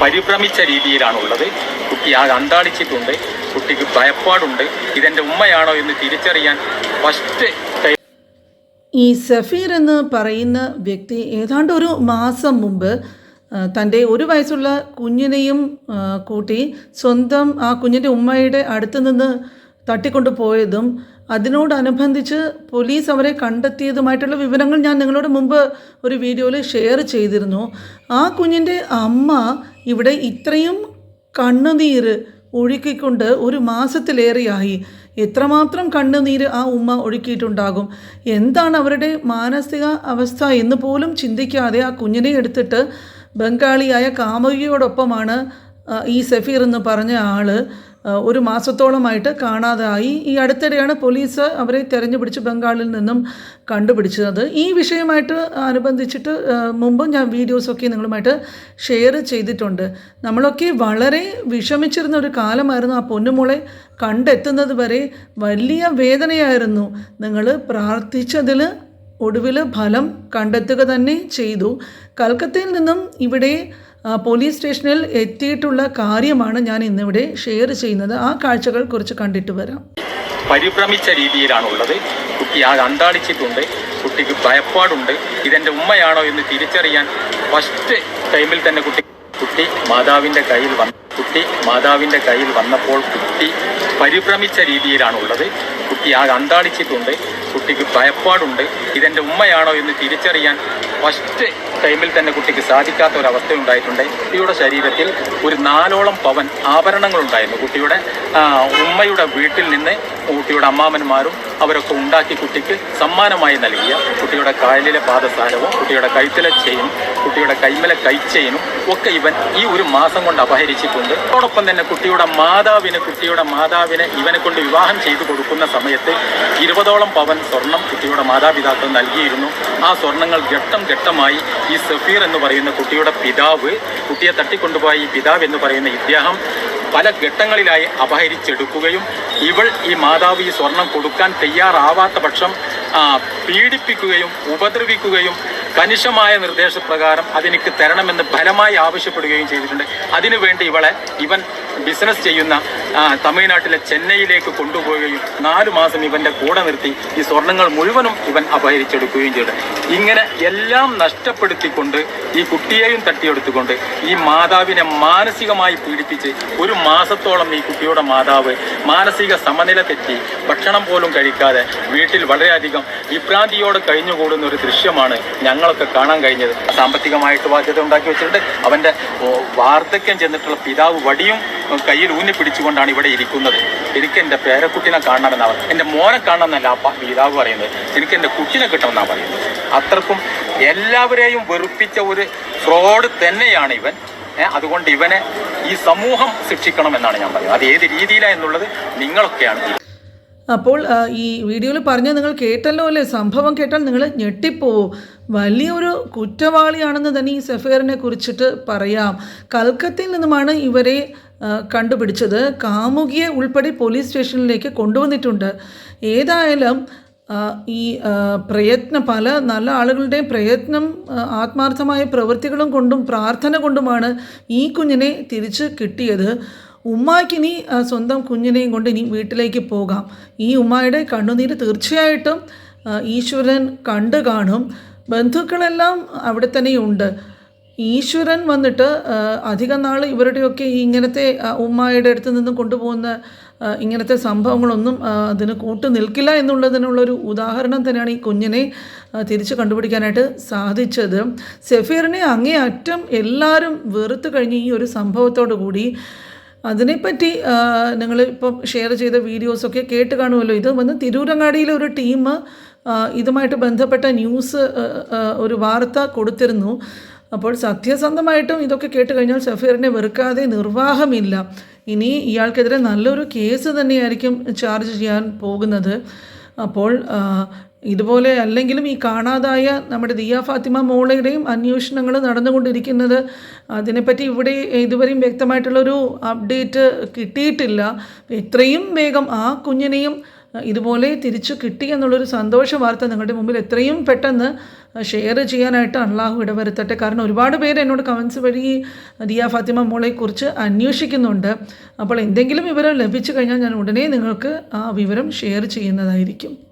പരിഭ്രമിച്ച രീതിയിലാണുള്ളത്. കുട്ടി ആ അന്താളിച്ചിട്ടുണ്ട്. കുട്ടിക്ക് ഭയപ്പാടുണ്ട്. ഇതെന്റെ ഉമ്മയാണോ എന്ന് തിരിച്ചറിയാൻ ഫസ്റ്റ് ഈ സഫീർ എന്ന് പറയുന്ന വ്യക്തി ഏതാണ്ട് ഒരു മാസം മുമ്പ് തന്റെ ഒരു വയസ്സുള്ള കുഞ്ഞിനെയും കൂട്ടി സ്വന്തം ആ കുഞ്ഞിന്റെ ഉമ്മയുടെ അടുത്ത് നിന്ന് തട്ടിക്കൊണ്ടു പോയതും അതിനോടനുബന്ധിച്ച് പോലീസ് അവരെ കണ്ടെത്തിയതുമായിട്ടുള്ള വിവരങ്ങൾ ഞാൻ നിങ്ങളോട് മുമ്പ് ഒരു വീഡിയോയിൽ ഷെയർ ചെയ്തിരുന്നു. ആ കുഞ്ഞിന്റെ അമ്മ ഇവിടെ ഇത്രയും കണ്ണുനീര് ഒഴുക്കിക്കൊണ്ട് ഒരു മാസത്തിലേറെയായി. എത്രമാത്രം കണ്ണുനീര് ആ ഉമ്മ ഒഴുക്കിയിട്ടുണ്ടാകും? എന്താണ് അവരുടെ മാനസിക അവസ്ഥ എന്ന് പോലും ചിന്തിക്കാതെ ആ കുഞ്ഞിനെ എടുത്തിട്ട് ബംഗാളിയായ കാമുകിയോടൊപ്പമാണ് ഈ സഫീർ എന്ന് പറഞ്ഞ ആൾ ഒരു മാസത്തോളമായിട്ട് കാണാതായി. ഈ അടുത്തിടെയാണ് പോലീസ് അവരെ തെരഞ്ഞുപിടിച്ച് ബംഗാളിൽ നിന്നും കണ്ടുപിടിച്ചത്. ഈ വിഷയമായിട്ട് അനുബന്ധിച്ചിട്ട് മുമ്പും ഞാൻ വീഡിയോസൊക്കെ നിങ്ങളുമായിട്ട് ഷെയർ ചെയ്തിട്ടുണ്ട്. നമ്മളൊക്കെ വളരെ വിഷമിച്ചിരുന്ന ഒരു കാലമായിരുന്നു ആ പൊന്നുമോളെ കണ്ടെത്തുന്നത് വരെ. വലിയ വേദനയായിരുന്നു. നിങ്ങൾ പ്രാർത്ഥിച്ചതിൽ ഒടുവിൽ ഫലം കണ്ടെത്തുക തന്നെ ചെയ്തു. കൽക്കത്തയിൽ നിന്നും ഇവിടെ പോലീസ് സ്റ്റേഷനിൽ എത്തിയിട്ടുള്ള കാര്യമാണ് ഞാൻ ഇന്നിവിടെ ഷെയർ ചെയ്യുന്നത്. ആ കാഴ്ചകൾ കുറിച്ച് കണ്ടിട്ട് വരാം. പരിഭ്രമിച്ച രീതിയിലാണുള്ളത്. കുട്ടി ആ അന്താളിച്ചിട്ടുണ്ട്. കുട്ടിക്ക് ഭയപ്പാടുണ്ട്. ഇതെന്റെ ഉമ്മയാണോ എന്ന് തിരിച്ചറിയാൻ ഫസ്റ്റ് ടൈമിൽ തന്നെ കുട്ടി കുട്ടി മാതാവിന്റെ കയ്യിൽ വന്നു കുട്ടി മാതാവിന്റെ കയ്യിൽ വന്നപ്പോൾ കുട്ടി പരിഭ്രമിച്ച രീതിയിലാണുള്ളത്. കുട്ടി ആ അന്താളിച്ചിട്ടുണ്ട്. കുട്ടിക്ക് ഭയപ്പാടുണ്ട്. ഇതെന്റെ ഉമ്മയാണോ എന്ന് തിരിച്ചറിയാൻ ഫസ്റ്റ് ടൈമിൽ തന്നെ കുട്ടിക്ക് സാധിക്കാത്ത ഒരു അവസ്ഥ ഉണ്ടായിട്ടുണ്ട് കുട്ടിയുടെ ശരീരത്തിൽ ഒരു നാലോളം പവൻ ആഭരണങ്ങൾ ഉണ്ടായിരുന്നു കുട്ടിയുടെ ഉമ്മയുടെ വീട്ടിൽ നിന്ന് കുട്ടിയുടെ അമ്മാമന്മാരും അവരൊക്കെ ഉണ്ടാക്കി കുട്ടിക്ക് സമ്മാനമായി നൽകിയ കുട്ടിയുടെ കാലിലെ പാദസാരവും കുട്ടിയുടെ കഴുത്തിലെ ചെയിനും കുട്ടിയുടെ കൈമലെ കൈച്ചെയിനും ഒക്കെ ഇവൻ ഈ ഒരു മാസം കൊണ്ട് അപഹരിച്ചിട്ടുണ്ട്. അതോടൊപ്പം തന്നെ കുട്ടിയുടെ മാതാവിന് കുട്ടിയുടെ മാതാവിനെ ഇവനെ കൊണ്ട് വിവാഹം ചെയ്തു കൊടുക്കുന്ന സമയത്ത് ഇരുപതോളം പവൻ സ്വർണം കുട്ടിയുടെ മാതാപിതാക്കൾ നൽകിയിരുന്നു. ആ സ്വർണങ്ങൾ ഘട്ടം ഘട്ടമായി ഈ സഫീർ എന്ന് പറയുന്ന കുട്ടിയുടെ പിതാവ് കുട്ടിയെ തട്ടിക്കൊണ്ടുപോയ ഈ പിതാവ് എന്ന് പറയുന്ന ഇദ്ദേഹം പല ഘട്ടങ്ങളിലായി അപഹരിച്ചെടുക്കുകയും ഇവൾ ഈ മാതാവ് ഈ സ്വർണം കൊടുക്കാൻ തയ്യാറാവാത്ത പക്ഷം പീഡിപ്പിക്കുകയും ഉപദ്രവിക്കുകയും കനിഷമായ നിർദ്ദേശപ്രകാരം അതെനിക്ക് തരണമെന്ന് ഫലമായി ആവശ്യപ്പെടുകയും ചെയ്തിട്ടുണ്ട്. അതിനുവേണ്ടി ഇവളെ ഇവൻ ബിസിനസ് ചെയ്യുന്ന ആ, തമിഴ്നാട്ടിലെ ചെന്നൈയിലേക്ക് കൊണ്ടുപോവുകയും നാലു മാസം ഇവന്റെ കൂടെ നിർത്തി ഈ സ്വർണങ്ങൾ മുഴുവനും ഇവൻ അപഹരിച്ചെടുക്കുകയും ചെയ്തു. ഇങ്ങനെ എല്ലാം നഷ്ടപ്പെടുത്തിക്കൊണ്ട് ഈ കുട്ടിയെയും തട്ടിയെടുത്തുകൊണ്ട് ഈ മാതാവിനെ മാനസികമായി പീഡിപ്പിച്ച് ഒരു മാസത്തോളം ഈ കുട്ടിയുടെ മാതാവ് മാനസിക സമനില തെറ്റി ഭക്ഷണം പോലും കഴിക്കാതെ വീട്ടിൽ വളരെയധികം വിഭ്രാന്തിയോടെ കഴിഞ്ഞുകൂടുന്ന ഒരു ദൃശ്യമാണ് ഞങ്ങളൊക്കെ കാണാൻ കഴിഞ്ഞത്. സാമ്പത്തികമായിട്ട് ബാധ്യത ഉണ്ടാക്കി വെച്ചിട്ടുണ്ട്. അവന്റെ വാർദ്ധക്യം ചെന്നിട്ടുള്ള പിതാവ് വടിയും കയ്യിൽ ഊന്നി പിടിച്ചുകൊണ്ടാണ് ഇവിടെ ഇരിക്കുന്നത്. എനിക്ക് എന്റെ പേരക്കുട്ടിനെ കാണണമെന്നാണ് എന്റെ മോനെ കാണണമെന്നല്ല ആ പ- പിതാവ് പറയുന്നത്. എനിക്ക് എന്റെ കുട്ടിനെ കിട്ടണമെന്നാണ് പറയുന്നത്. അത്രക്കും എല്ലാവരെയും വെറുപ്പിച്ച ഒരു ഫ്രോഡ് തന്നെയാണ് ഇവൻ. അതുകൊണ്ട് ഇവനെ ഈ സമൂഹം ശിക്ഷിക്കണം എന്നാണ് ഞാൻ പറയുന്നത്. അത് ഏത് രീതിയിലാണ് എന്നുള്ളത് നിങ്ങളൊക്കെയാണ് അപ്പോൾ ഈ വീഡിയോയിൽ പറഞ്ഞ നിങ്ങൾ കേട്ടല്ലോ അല്ലേ? സംഭവം കേട്ടാൽ നിങ്ങൾ ഞെട്ടിപ്പോവും. വലിയൊരു കുറ്റവാളിയാണെന്ന് തന്നെ ഈ സഫേറിനെ കുറിച്ചിട്ട് പറയാം. കൽക്കത്തയിൽ നിന്നുമാണ് ഇവരെ കണ്ടുപിടിച്ചത്. കാമുകിയെ ഉൾപ്പെടെ പോലീസ് സ്റ്റേഷനിലേക്ക് കൊണ്ടുവന്നിട്ടുണ്ട്. ഏതായാലും ഈ പ്രയത്നം പല നല്ല ആളുകളുടെയും പ്രയത്നം ആത്മാർത്ഥമായ പ്രവൃത്തികളും കൊണ്ടും പ്രാർത്ഥന കൊണ്ടുമാണ് ഈ കുഞ്ഞിനെ തിരിച്ച് കിട്ടിയത്. ഉമ്മാക്കിനി സ്വന്തം കുഞ്ഞിനെയും കൊണ്ട് ഇനി വീട്ടിലേക്ക് പോകാം. ഈ ഉമ്മായുടെ കണ്ണുനീര് തീർച്ചയായിട്ടും ഈശ്വരൻ കണ്ടു കാണും. ബന്ധുക്കളെല്ലാം അവിടെ തന്നെയുണ്ട്. ഈശ്വരൻ വന്നിട്ട് അധികം നാൾ ഇവരുടെയൊക്കെ ഇങ്ങനത്തെ ഉമ്മായിയുടെ അടുത്ത് നിന്നും കൊണ്ടുപോകുന്ന ഇങ്ങനത്തെ സംഭവങ്ങളൊന്നും അതിന് കൂട്ടു നിൽക്കില്ല എന്നുള്ളതിനുള്ളൊരു ഉദാഹരണം തന്നെയാണ് ഈ കുഞ്ഞിനെ തിരിച്ചു കണ്ടുപിടിക്കാനായിട്ട് സാധിച്ചത്. സെഫീറിനെ അങ്ങേയറ്റം എല്ലാവരും വെറുത്ത് കഴിഞ്ഞ് ഈ ഒരു സംഭവത്തോടു കൂടി. അതിനെപ്പറ്റി നിങ്ങൾ ഇപ്പം ഷെയർ ചെയ്ത വീഡിയോസൊക്കെ കേട്ട് കാണുമല്ലോ. ഇത് വന്ന് തിരൂരങ്ങാടിയിലെ ഒരു ടീം ഇതുമായിട്ട് ബന്ധപ്പെട്ട ന്യൂസ് ഒരു വാർത്ത കൊടുത്തിരുന്നു. അപ്പോൾ സത്യസന്ധമായിട്ടും ഇതൊക്കെ കേട്ട് കഴിഞ്ഞാൽ സഫീറിനെ വെറുക്കാതെ നിർവാഹമില്ല. ഇനി ഇയാൾക്കെതിരെ നല്ലൊരു കേസ് തന്നെയായിരിക്കും ചാർജ് ചെയ്യാൻ പോകുന്നത്. അപ്പോൾ ഇതുപോലെ അല്ലെങ്കിലും ഈ കാണാതായ നമ്മുടെ ദിയ ഫാത്തിമ മോളയുടെയും അന്വേഷണങ്ങൾ നടന്നുകൊണ്ടിരിക്കുന്നത് അതിനെപ്പറ്റി ഇവിടെ ഇതുവരെയും വ്യക്തമായിട്ടുള്ളൊരു അപ്ഡേറ്റ് കിട്ടിയിട്ടില്ല. എത്രയും വേഗം ആ കുഞ്ഞിനെയും ഇതുപോലെ തിരിച്ചു കിട്ടി എന്നുള്ളൊരു സന്തോഷ വാർത്ത നിങ്ങളുടെ മുമ്പിൽ എത്രയും പെട്ടെന്ന് ഷെയർ ചെയ്യാനായിട്ട് അള്ളാഹു ഇടവരുത്തട്ടെ. കാരണം ഒരുപാട് പേര് എന്നോട് കമൻസ് വഴി ദിയ ഫാത്തിമ മോളെക്കുറിച്ച് അന്വേഷിക്കുന്നുണ്ട്. അപ്പോൾ എന്തെങ്കിലും വിവരം ലഭിച്ചു കഴിഞ്ഞാൽ ഞാൻ ഉടനെ നിങ്ങൾക്ക് ആ വിവരം ഷെയർ ചെയ്യുന്നതായിരിക്കും.